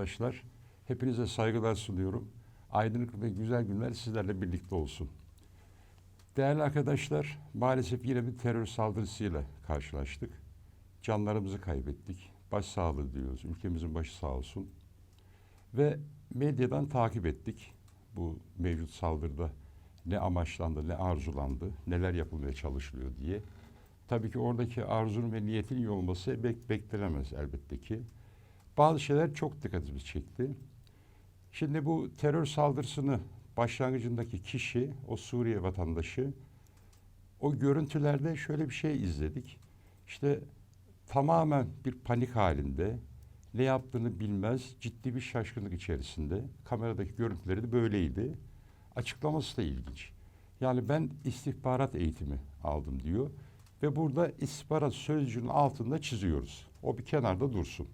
arkadaşlar. Hepinize saygılar sunuyorum. Aydınlık ve güzel günler sizlerle birlikte olsun. Değerli arkadaşlar, maalesef yine bir terör saldırısıyla karşılaştık. Canlarımızı kaybettik. Başsağlığı diyoruz. Ülkemizin başı sağ olsun. Ve medyadan takip ettik. Bu mevcut saldırıda ne amaçlandı, ne arzulandı, neler yapılmaya çalışılıyor diye. Tabii ki oradaki arzunun ve niyetin iyi olması bek- beklenemez elbette ki. Bazı şeyler çok dikkatimizi çekti. Şimdi bu terör saldırısını başlangıcındaki kişi, o Suriye vatandaşı, o görüntülerde şöyle bir şey izledik. İşte tamamen bir panik halinde, ne yaptığını bilmez, ciddi bir şaşkınlık içerisinde. Kameradaki görüntüleri de böyleydi. Açıklaması da ilginç. Yani ben istihbarat eğitimi aldım diyor. Ve burada istihbarat sözcüğünün altında çiziyoruz. O bir kenarda dursun.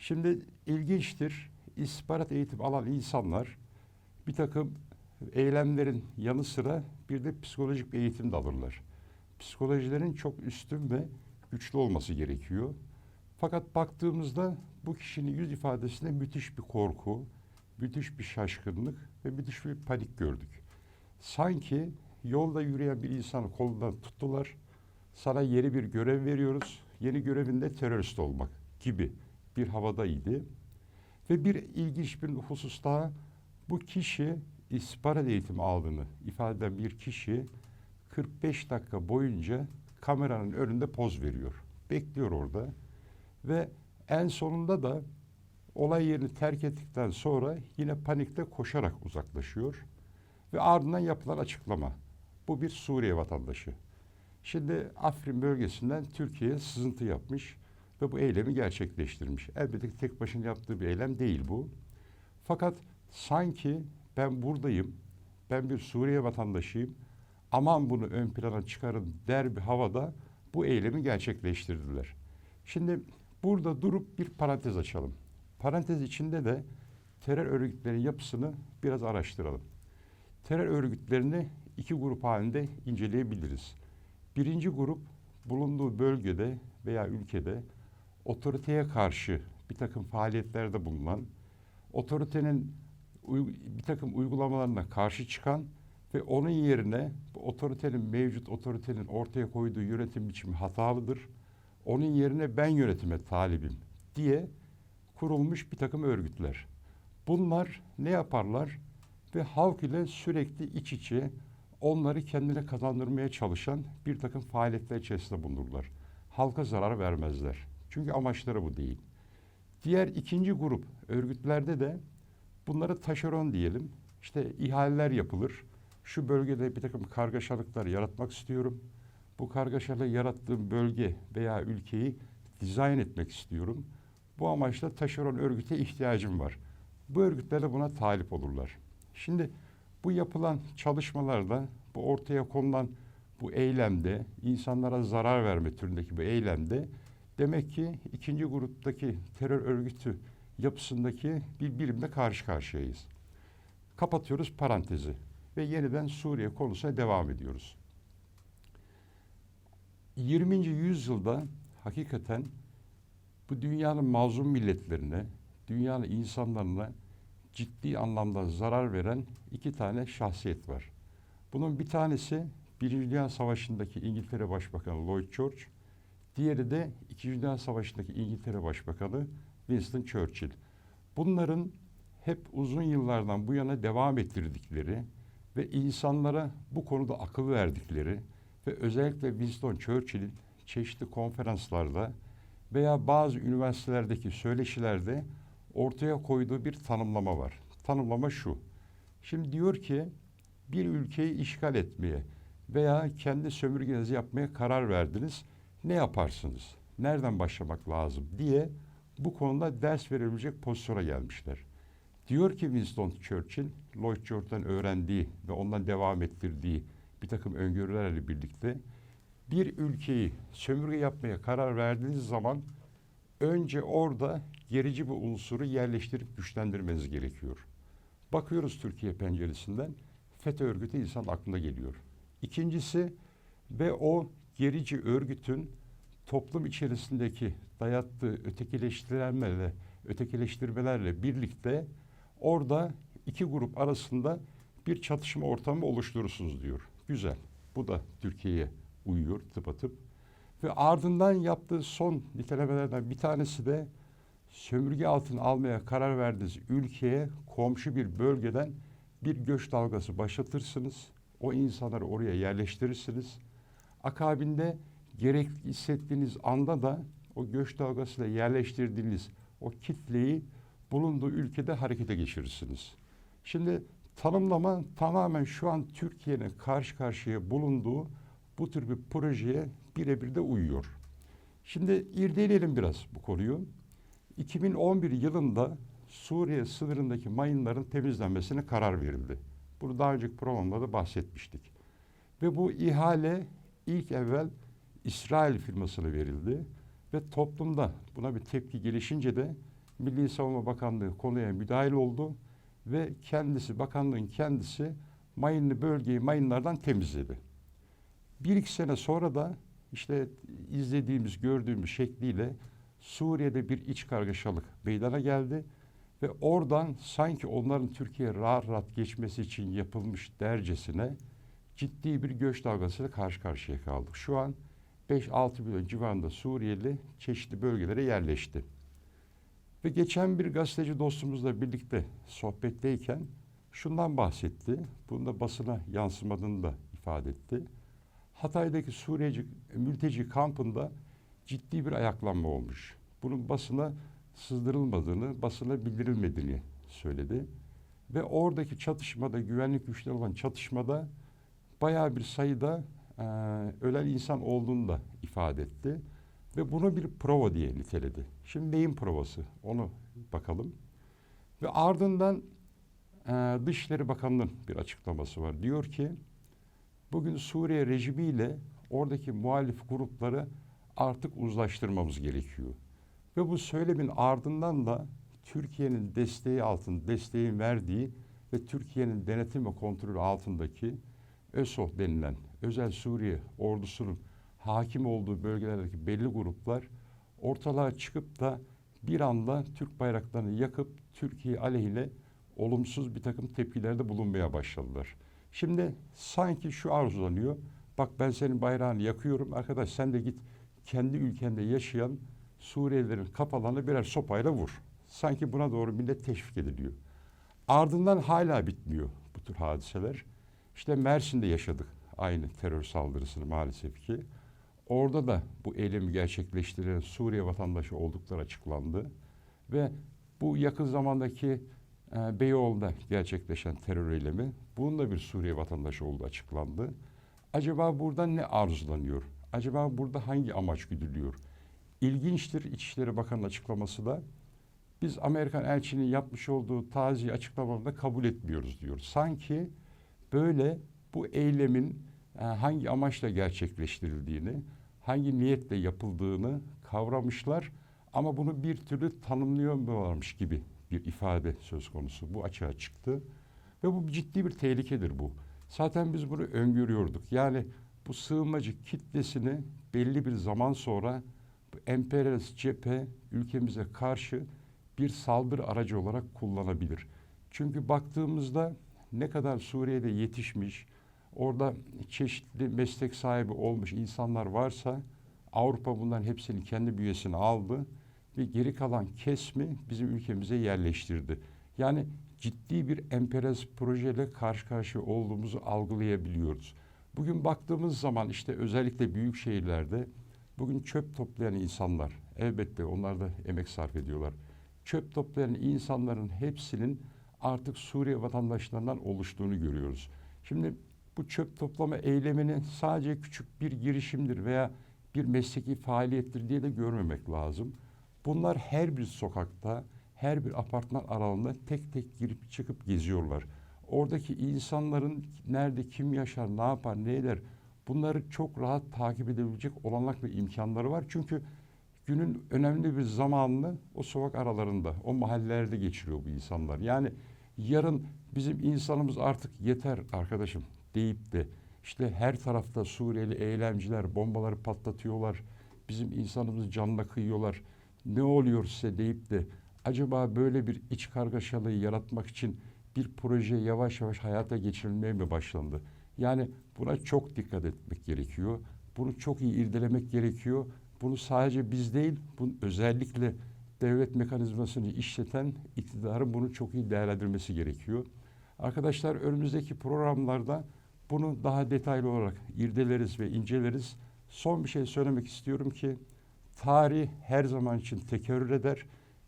Şimdi ilginçtir. İstihbarat eğitimi alan insanlar bir takım eylemlerin yanı sıra bir de psikolojik bir eğitim de alırlar. Psikolojilerin çok üstün ve güçlü olması gerekiyor. Fakat baktığımızda bu kişinin yüz ifadesinde müthiş bir korku, müthiş bir şaşkınlık ve müthiş bir panik gördük. Sanki yolda yürüyen bir insanı kolundan tuttular. Sana yeni bir görev veriyoruz. Yeni görevinde terörist olmak gibi bir havadaydı. Ve bir ilginç bir husus daha bu kişi istihbarat eğitimi aldığını ifade eden bir kişi 45 dakika boyunca kameranın önünde poz veriyor. Bekliyor orada. Ve en sonunda da olay yerini terk ettikten sonra yine panikle koşarak uzaklaşıyor. Ve ardından yapılan açıklama. Bu bir Suriye vatandaşı. Şimdi Afrin bölgesinden Türkiye'ye sızıntı yapmış ve bu eylemi gerçekleştirmiş. Elbette tek başına yaptığı bir eylem değil bu. Fakat sanki ben buradayım, ben bir Suriye vatandaşıyım, aman bunu ön plana çıkarın der bir havada bu eylemi gerçekleştirdiler. Şimdi burada durup bir parantez açalım. Parantez içinde de terör örgütlerinin yapısını biraz araştıralım. Terör örgütlerini iki grup halinde inceleyebiliriz. Birinci grup bulunduğu bölgede veya ülkede otoriteye karşı bir takım faaliyetlerde bulunan, otoritenin bir takım uygulamalarına karşı çıkan ve onun yerine bu otoritenin mevcut otoritenin ortaya koyduğu yönetim biçimi hatalıdır. Onun yerine ben yönetime talibim diye kurulmuş bir takım örgütler. Bunlar ne yaparlar? Ve halk ile sürekli iç içe onları kendine kazandırmaya çalışan bir takım faaliyetler içerisinde bulunurlar. Halka zarar vermezler. Çünkü amaçları bu değil. Diğer ikinci grup örgütlerde de bunları taşeron diyelim. İşte ihaleler yapılır. Şu bölgede bir takım kargaşalıklar yaratmak istiyorum. Bu kargaşalığı yarattığım bölge veya ülkeyi dizayn etmek istiyorum. Bu amaçla taşeron örgüte ihtiyacım var. Bu örgütler de buna talip olurlar. Şimdi bu yapılan çalışmalarda, bu ortaya konulan bu eylemde, insanlara zarar verme türündeki bu eylemde demek ki ikinci gruptaki terör örgütü yapısındaki bir birimle karşı karşıyayız. Kapatıyoruz parantezi ve yeniden Suriye konusuna devam ediyoruz. 20. yüzyılda hakikaten bu dünyanın mazlum milletlerine, dünyanın insanlarına ciddi anlamda zarar veren iki tane şahsiyet var. Bunun bir tanesi Birinci Dünya Savaşı'ndaki İngiltere Başbakanı Lloyd George, diğeri de İkinci Dünya Savaşı'ndaki İngiltere Başbakanı Winston Churchill. Bunların hep uzun yıllardan bu yana devam ettirdikleri ve insanlara bu konuda akıl verdikleri ve özellikle Winston Churchill'in çeşitli konferanslarda veya bazı üniversitelerdeki söyleşilerde ortaya koyduğu bir tanımlama var. Tanımlama şu. Şimdi diyor ki bir ülkeyi işgal etmeye veya kendi sömürgenizi yapmaya karar verdiniz. Ne yaparsınız? Nereden başlamak lazım diye bu konuda ders verebilecek pozisyona gelmişler. Diyor ki Winston Churchill, Lloyd George'dan öğrendiği ve ondan devam ettirdiği bir takım öngörülerle birlikte bir ülkeyi sömürge yapmaya karar verdiğiniz zaman önce orada gerici bir unsuru yerleştirip güçlendirmeniz gerekiyor. Bakıyoruz Türkiye penceresinden FETÖ örgütü insan aklına geliyor. İkincisi ve o gerici örgütün toplum içerisindeki dayattığı ötekileştirilmeyle ötekileştirmelerle birlikte orada iki grup arasında bir çatışma ortamı oluşturursunuz diyor. Güzel. Bu da Türkiye'ye uyuyor tıpatıp. Ve ardından yaptığı son nitelemelerden bir tanesi de sömürge altına almaya karar verdiğiniz ülkeye komşu bir bölgeden bir göç dalgası başlatırsınız. O insanları oraya yerleştirirsiniz. Akabinde gerek hissettiğiniz anda da o göç dalgasıyla yerleştirdiğiniz o kitleyi bulunduğu ülkede harekete geçirirsiniz. Şimdi tanımlama tamamen şu an Türkiye'nin karşı karşıya bulunduğu bu tür bir projeye birebir de uyuyor. Şimdi irdeleyelim biraz bu konuyu. 2011 yılında Suriye sınırındaki mayınların temizlenmesine karar verildi. Bunu daha önceki programda da bahsetmiştik. Ve bu ihale ilk evvel İsrail firmasına verildi ve toplumda buna bir tepki gelişince de Milli Savunma Bakanlığı konuya müdahil oldu ve kendisi bakanlığın kendisi mayınlı bölgeyi mayınlardan temizledi. Bir iki sene sonra da işte izlediğimiz, gördüğümüz şekliyle Suriye'de bir iç kargaşalık meydana geldi ve oradan sanki onların Türkiye'ye rahat rahat geçmesi için yapılmış dercesine ciddi bir göç dalgasıyla karşı karşıya kaldık. Şu an 5-6 milyon civarında Suriyeli çeşitli bölgelere yerleşti. Ve geçen bir gazeteci dostumuzla birlikte sohbetteyken şundan bahsetti. Bunu da basına yansımadığını da ifade etti. Hatay'daki Suriyeci mülteci kampında ciddi bir ayaklanma olmuş. Bunun basına sızdırılmadığını, basına bildirilmediğini söyledi. Ve oradaki çatışmada, güvenlik güçleri olan çatışmada bayağı bir sayıda e, ölen insan olduğunu da ifade etti. Ve bunu bir prova diye niteledi. Şimdi neyin provası? Onu bakalım. Ve ardından e, Dışişleri Bakanlığı'nın bir açıklaması var. Diyor ki, bugün Suriye rejimiyle oradaki muhalif grupları artık uzlaştırmamız gerekiyor. Ve bu söylemin ardından da Türkiye'nin desteği altında, desteğin verdiği ve Türkiye'nin denetim ve kontrolü altındaki ÖSOH denilen Özel Suriye ordusunun hakim olduğu bölgelerdeki belli gruplar ortalığa çıkıp da bir anda Türk bayraklarını yakıp Türkiye aleyhine olumsuz bir takım tepkilerde bulunmaya başladılar. Şimdi sanki şu arzulanıyor. Bak ben senin bayrağını yakıyorum. Arkadaş sen de git kendi ülkende yaşayan Suriyelilerin kafalarına birer sopayla vur. Sanki buna doğru millet teşvik ediliyor. Ardından hala bitmiyor bu tür hadiseler. İşte Mersin'de yaşadık aynı terör saldırısını maalesef ki. Orada da bu eylemi gerçekleştiren Suriye vatandaşı oldukları açıklandı. Ve bu yakın zamandaki e, Beyoğlu'nda gerçekleşen terör eylemi, bunun da bir Suriye vatandaşı olduğu açıklandı. Acaba burada ne arzulanıyor? Acaba burada hangi amaç güdülüyor? İlginçtir İçişleri Bakanı'nın açıklaması da biz Amerikan elçinin yapmış olduğu taziye açıklamalarını kabul etmiyoruz diyor. Sanki böyle bu eylemin e, hangi amaçla gerçekleştirildiğini, hangi niyetle yapıldığını kavramışlar ama bunu bir türlü tanımlayamıyorlarmış gibi bir ifade söz konusu. Bu açığa çıktı ve bu ciddi bir tehlikedir bu. Zaten biz bunu öngörüyorduk. Yani bu sığınmacı kitlesini belli bir zaman sonra emperyalist cephe ülkemize karşı bir saldırı aracı olarak kullanabilir. Çünkü baktığımızda ne kadar Suriye'de yetişmiş, orada çeşitli meslek sahibi olmuş insanlar varsa Avrupa bunların hepsini kendi bünyesine aldı ve geri kalan kesmi bizim ülkemize yerleştirdi. Yani ciddi bir emperyalist projeyle karşı karşıya olduğumuzu algılayabiliyoruz. Bugün baktığımız zaman işte özellikle büyük şehirlerde bugün çöp toplayan insanlar elbette onlar da emek sarf ediyorlar. Çöp toplayan insanların hepsinin artık Suriye vatandaşlarından oluştuğunu görüyoruz. Şimdi bu çöp toplama eylemini sadece küçük bir girişimdir veya bir mesleki faaliyettir diye de görmemek lazım. Bunlar her bir sokakta, her bir apartman aralığında tek tek girip çıkıp geziyorlar. Oradaki insanların nerede kim yaşar, ne yapar, ne eder bunları çok rahat takip edebilecek olanak ve imkanları var. Çünkü günün önemli bir zamanını o sokak aralarında, o mahallelerde geçiriyor bu insanlar. Yani yarın bizim insanımız artık yeter arkadaşım deyip de işte her tarafta Suriyeli eylemciler bombaları patlatıyorlar. Bizim insanımızı canına kıyıyorlar. Ne oluyor size deyip de acaba böyle bir iç kargaşalığı yaratmak için bir proje yavaş yavaş hayata geçirilmeye mi başlandı? Yani buna çok dikkat etmek gerekiyor. Bunu çok iyi irdelemek gerekiyor. Bunu sadece biz değil, bunu özellikle devlet mekanizmasını işleten iktidarın bunu çok iyi değerlendirmesi gerekiyor. Arkadaşlar önümüzdeki programlarda bunu daha detaylı olarak irdeleriz ve inceleriz. Son bir şey söylemek istiyorum ki tarih her zaman için tekerrür eder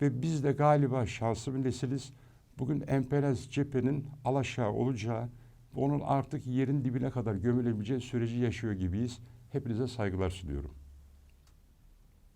ve biz de galiba şanslı bir nesiliz. Bugün emperyalist cephenin alaşağı olacağı, onun artık yerin dibine kadar gömülebileceği süreci yaşıyor gibiyiz. Hepinize saygılar sunuyorum.